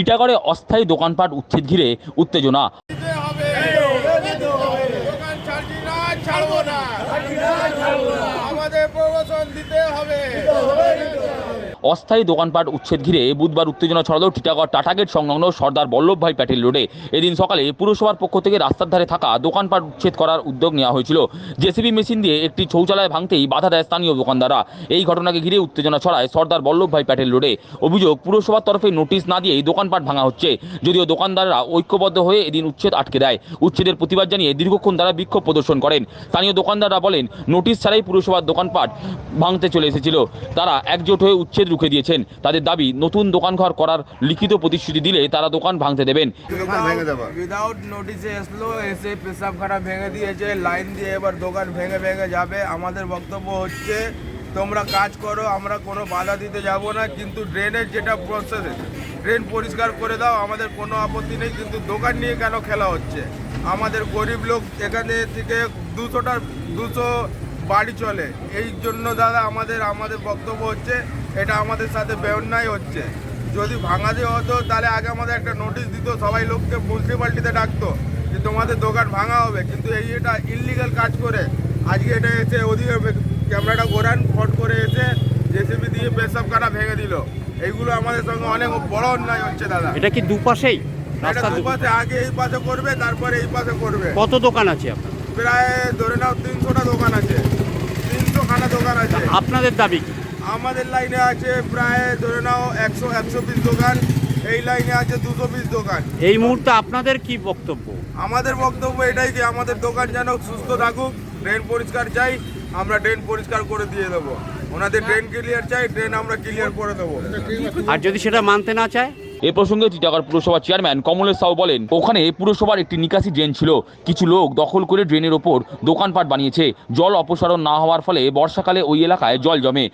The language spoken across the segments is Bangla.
টিটাগড়ে অস্থায়ী দোকানপাট উচ্ছেদ ঘিরে উত্তেজনা। আমাদের দিতে হবে। অস্থায়ী দোকানপাট উচ্ছেদ ঘিরে বুধবার উত্তেজনা ছড়ালো টিটাগড় টাটাগেট সংলগ্ন সর্দার বল্লভভাই প্যাটেল রোডে। এদিন সকালে পুরসভার পক্ষ থেকে রাস্তার ধারে থাকা দোকানপাট উচ্ছেদ করার উদ্যোগ নেওয়া হয়েছিল। জেসিবি মেশিন দিয়ে একটি শৌচালয় ভাঙতেই বাধা দেয় স্থানীয় দোকানদাররা। এই ঘটনাকে ঘিরে উত্তেজনা ছড়ায় সর্দার বল্লভভাই প্যাটেল রোডে। অভিযোগ, পুরসভার তরফে নোটিশ না দিয়েই দোকানপাট ভাঙা হচ্ছে। যদিও দোকানদাররা ঐক্যবদ্ধ হয়ে এদিন উচ্ছেদ আটকে দেয়। উচ্ছেদের প্রতিবাদ জানিয়ে দীর্ঘক্ষণ তারা বিক্ষোভ প্রদর্শন করেন। স্থানীয় দোকানদাররা বলেন, নোটিশ ছাড়াই পুরসভার দোকানপাট ভাঙতে চলে এসেছিল। তারা একজোট হয়ে উচ্ছেদ রুখে দিয়েছেন। তাদের দাবি নতুন দোকানঘর করার লিখিত প্রতিশ্রুতি দিলে তারা দোকান ভাঙতে দেবেন। দোকান উইদাউট নোটিশে এসলো এসে পেশাবখানা ভেঙে দিয়েছে লাইন দিয়ে এবার দোকান ভেঙে ভেঙে যাবে। আমাদের বক্তব্য হচ্ছে তোমরা কাজ করো আমরা কোনো বাধা দিতে যাব না কিন্তু ড্রেনের যেটা প্রসেস ড্রেন পরিষ্কার করে দাও আমাদের কোনো আপত্তি নেই কিন্তু দোকান নিয়ে কেন খেলা হচ্ছে? আমাদের গরিব লোক এখানে থেকে দুশোটা দুশো বাড়ি চলে। এই জন্য দাদা আমাদের আমাদের বক্তব্য হচ্ছে এটা আমাদের সাথে বেঅন্যায় হচ্ছে। যদি ভাঙা ভাঙাতে হতো তাহলে আগে আমাদের একটা নোটিশ দিত সবাই লোককে মিউনিসিপ্যালিটিতে ডাকতো যে তোমাদের দোকান ভাঙা হবে। কিন্তু এই এটা ইললিগাল কাজ করে। আজকে এটা এসে ওদিকে ক্যামেরাটা ঘোরান ফট করে এসে জেসিবি দিয়ে পেশাব কাটা ভেঙে দিল। এইগুলো আমাদের সঙ্গে অনেক বড় অন্যায় হচ্ছে দাদা। এটা কি দুপাশেই? এটা দুপাশে। আগে এই পাশে করবে তারপরে এই পাশে করবে। কত দোকান আছে আপনার? প্রায় ধরে নাও তিনশোটা দোকান আছে। তিনশো খানা দোকান আছে। আপনাদের দাবি কি? আমাদের লাইনে আছে প্রায় ধরে নাও একশো একশো পিস দোকান। এই লাইনে আছে দুশো পিস দোকান। এই মুহূর্তে আপনাদের কি বক্তব্য? আমাদের বক্তব্য এটাই যে আমাদের দোকান যেন সুস্থ থাকুক ড্রেন পরিষ্কার চাই আমরা ড্রেন পরিষ্কার করে দিয়ে দেবো। ওনাদের ড্রেন ক্লিয়ার চাই ড্রেন আমরা ক্লিয়ার করে দেবো। আর যদি সেটা মানতে না চায়? এ প্রসঙ্গে টিটাগড় পুরসভার চেয়ারম্যান কমলেশ সাউ বলেন, ওখানে পুরসভার একটি নিকাশি ড্রেন ছিল। কিছু লোক দখল করে ড্রেনের ওপর দোকানপাট বানিয়েছে। জল অপসারণ না হওয়ার ফলে বর্ষাকালে ওই এলাকায় জল জমে।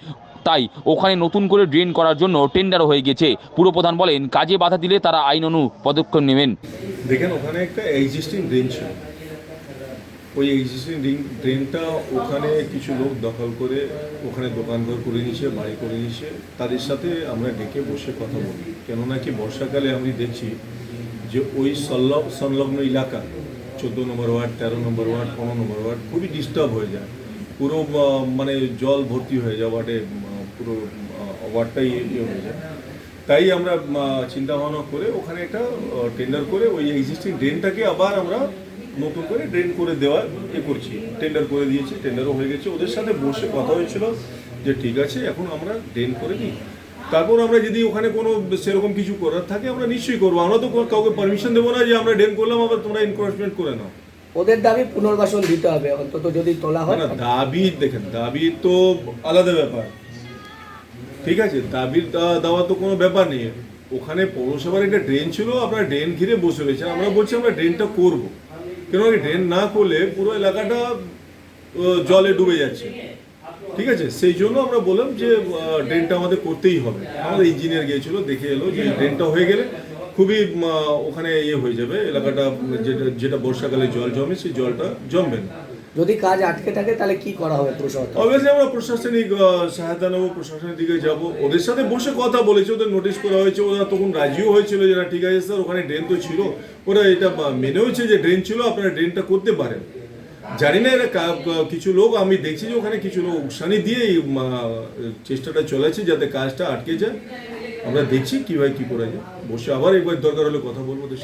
তাই ওখানে নতুন করে ড্রেন করার জন্য টেন্ডারও হয়ে গেছে। পুরপ্রধান বলেন, কাজে বাধা দিলে তারা আইন অনু পদক্ষেপ নেবেন। দেখেন, ওখানে একটা এক্সিস্টিং ড্রেন ছিল। ওই এক্সিস্টিং ড্রেনটা ওখানে কিছু লোক দখল করে ওখানে দোকানঘর করে নিয়েছে, বাড়ি করে নিয়েছে। তাদের সাথে আমরা ডেকে বসে কথা বলি। কেননা কি বর্ষাকালে আমি দেখছি যে ওই সংলগ সংলগ্ন এলাকা, চোদ্দ নম্বর ওয়ার্ড, তেরো নম্বর ওয়ার্ড, পনেরো নম্বর ওয়ার্ড খুবই ডিস্টার্ব হয়ে যায়। পুরো মানে জল ভর্তি হয়ে যায় ওয়ার্ডে পুরো ওয়ার্ডটাই ইয়ে হয়ে যায়। তাই আমরা চিন্তা ভাবনা করে ওখানে একটা টেন্ডার করে ওই এক্সিস্টিং ড্রেনটাকে আবার আমরা নতুন করে ড্রেন করে দেওয়ার এ করছি। টেন্ডার করে দিয়েছি টেন্ডারও হয়ে গেছে। ওদের সাথে বসে কথা হয়েছিল যে ঠিক আছে এখন আমরা ড্রেন করে দিই তারপর আমরা যদি ওখানে কোনো সেরকম কিছু করার থাকে আমরা নিশ্চয়ই করব। আমরা তো কাউকে পারমিশন দেবো না যে আমরা ড্রেন করলাম আবার তোমরা এনক্রোচমেন্ট করে নাও। ওদের দাবি পুনর্বাসন দিতে হবে অন্তত যদি তোলা হয়। না দাবি দেখেন দাবি তো আলাদা ব্যাপার। ঠিক আছে দাবির দেওয়া তো কোনো ব্যাপার নেই। ওখানে পৌরসভার একটা ড্রেন ছিল আপনারা ড্রেন ঘিরে বসে রয়েছে আমরা বলছি আমরা ড্রেনটা করব। কেন ড্রেন না করলে পুরো এলাকাটা জলে ডুবে যাচ্ছে। ঠিক আছে? সেই জন্য আমরা বললাম যে ড্রেনটা আমাদের করতেই হবে। আমাদের ইঞ্জিনিয়ার গিয়েছিল, দেখে এলো যে ড্রেনটা হয়ে গেলে খুবই ওখানে ইয়ে হয়ে যাবে। এলাকাটা, যেটা যেটা বর্ষাকালে জল জমে, সেই জলটা জমবে না। যদি কাজ আটকে থাকে, তাহলে কি করা হবে তরফে? অবভিয়াসলি আমরা প্রশাসনিক সহায়তা নেব, প্রশাসনের দিকে যাব। ওদের সাথে বসে কথা বলেছে, ওদের নোটিশ করা হয়েছে, ওরা তখন রাজিও হয়েছিল যে ঠিক আছে স্যার ওখানে ড্রেন তো ছিল। ওরা এটা মেনেওছে যে ড্রেন ছিল, আপনারা ড্রেনটা করতে পারেন। জানি না এরা কিছু লোক, আমি দেখছি যে ওখানে কিছু লোক উকসানি দিয়ে চেষ্টাটা চলেছে যাতে কাজটা আটকে যায়। আমরা দেখছি কীভাবে কী করা যায়। বসে আবার একবার দরকার হলে কথা বলব, তো